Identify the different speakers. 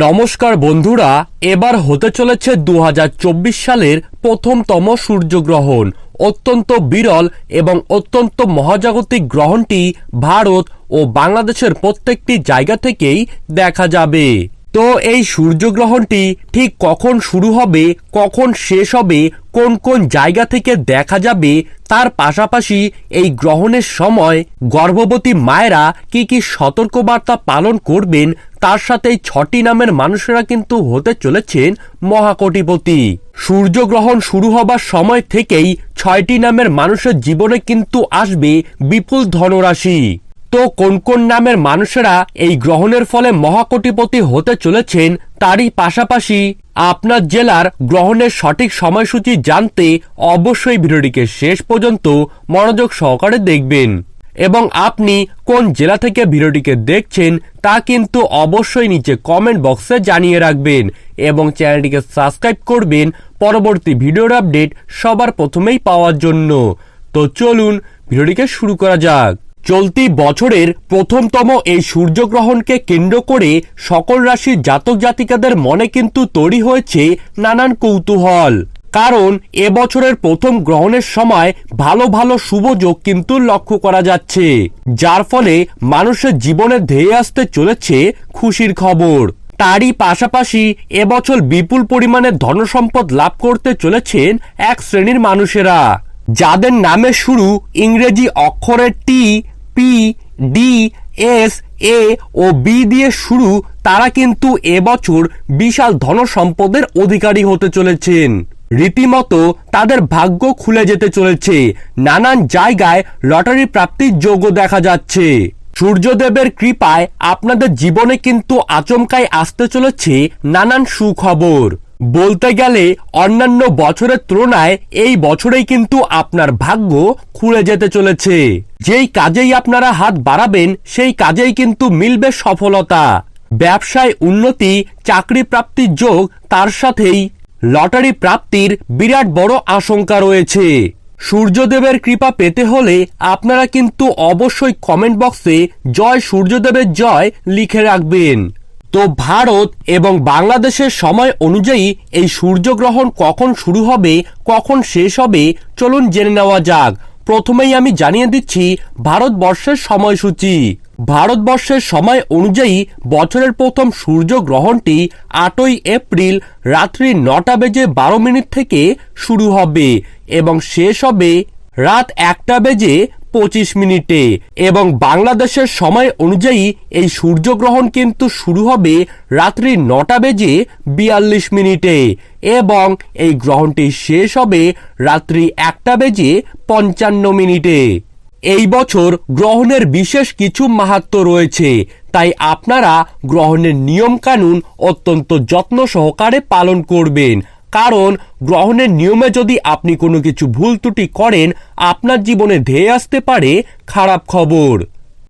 Speaker 1: নমস্কার বন্ধুরা, এবার হতে চলেছে দু হাজার চব্বিশ সালের প্রথমতম সূর্যগ্রহণ। অত্যন্ত বিরল এবং অত্যন্ত মহাজাগতিক গ্রহণটি ভারত ও বাংলাদেশের প্রত্যেকটি জায়গা থেকেই দেখা যাবে। তো এই সূর্যগ্রহণটি ঠিক কখন শুরু হবে, কখন শেষ হবে, কোন কোন জায়গা থেকে দেখা যাবে, তার পাশাপাশি এই গ্রহণের সময় গর্ভবতী মায়েরা কি কি সতর্কবার্তা পালন করবেন, তার সাথে এই ছটি নামের মানুষেরা কিন্তু হতে চলেছেন মহাকটিপতি। সূর্যগ্রহণ শুরু হবার সময় থেকেই ছয়টি নামের মানুষের জীবনে কিন্তু আসবে বিপুল ধনরাশি। তো কোন কোন নামের মানুষেরা এই গ্রহণের ফলে মহাকটিপতি হতে চলেছেন তারই পাশাপাশি আপনার জেলার গ্রহণের সঠিক সময়সূচি জানতে অবশ্যই ভিডিওটিকে শেষ পর্যন্ত মনোযোগ সহকারে দেখবেন। এবং আপনি কোন জেলা থেকে ভিডিওটিকে দেখছেন তা কিন্তু অবশ্যই নিচে কমেন্ট বক্সে জানিয়ে রাখবেন এবং চ্যানেলটিকে সাবস্ক্রাইব করবেন পরবর্তী ভিডিওর আপডেট সবার প্রথমেই পাওয়ার জন্য। তো চলুন ভিডিওটিকে শুরু করা যাক। চলতি বছরের প্রথমতম এই সূর্যগ্রহণকে কেন্দ্র করে সকল রাশির জাতক জাতিকাদের মনে কিন্তু তৈরি হয়েছে নানান কৌতূহল। কারণ এবছরের প্রথম গ্রহণের সময় ভালো ভালো শুভ যোগ কিন্তু লক্ষ্য করা যাচ্ছে, যার ফলে মানুষের জীবনে ধেয়ে আসতে চলেছে খুশির খবর। তারই পাশাপাশি এবছর বিপুল পরিমাণে ধনসম্পদ লাভ করতে চলেছেন এক শ্রেণির মানুষেরা। যাদের নামে শুরু ইংরেজি অক্ষরের T P D S A O B দিয়ে শুরু, তারা কিন্তু এবছর বিশাল ধনসম্পদের অধিকারী হতে চলেছেন। রীতিমতো তাদের ভাগ্য খুলে যেতে চলেছে। নানান জায়গায় লটারি প্রাপ্তির যোগ্য দেখা যাচ্ছে। সূর্যদেবের কৃপায় আপনাদের জীবনে কিন্তু আচমকায় আসতে চলেছে নানান সুখবর। বলতে গেলে অন্যান্য বছরের তুলনায় এই বছরেই কিন্তু আপনার ভাগ্য খুলে যেতে চলেছে। যেই কাজেই আপনারা হাত বাড়াবেন, সেই কাজেই কিন্তু মিলবে সফলতা। ব্যবসায় উন্নতি, চাকরি প্রাপ্তির যোগ, তার সাথেই লটারি প্রাপ্তির বিরাট বড় আশঙ্কা রয়েছে। সূর্যদেবের কৃপা পেতে হলে আপনারা কিন্তু অবশ্যই কমেন্ট বক্সে জয় সূর্যদেবের জয় লিখে রাখবেন। তো ভারত এবং বাংলাদেশের সময় অনুযায়ী এই সূর্যগ্রহণ কখন শুরু হবে, কখন শেষ হবে, চলুন জেনে নেওয়া যাক। প্রথমেই আমি জানিয়ে দিচ্ছি ভারতবর্ষের সময়সূচি। ভারতবর্ষের সময় অনুযায়ী বছরের প্রথম সূর্যগ্রহণটি আটই এপ্রিল রাত্রি নটা বেজে বারো মিনিট থেকে শুরু হবে এবং শেষ হবে রাত একটা বেজে পঁচিশ মিনিটে। এবং বাংলাদেশের সময় অনুযায়ী এই সূর্যগ্রহণ কিন্তু শুরু হবে রাত্রি নটা বেজে বিয়াল্লিশ মিনিটে। এবং এই গ্রহণটি শেষ হবে রাত্রি একটা বেজে পঞ্চান্ন মিনিটে। এই বছর গ্রহণের বিশেষ কিছু মাহাত্ম রয়েছে। তাই আপনারা গ্রহণের নিয়মকানুন অত্যন্ত যত্ন সহকারে পালন করবেন। কারণ গ্রহণের নিয়মে যদি আপনি কোনো কিছু ভুল ত্রুটি করেন, আপনার জীবনে ধেয়ে আসতে পারে খারাপ খবর।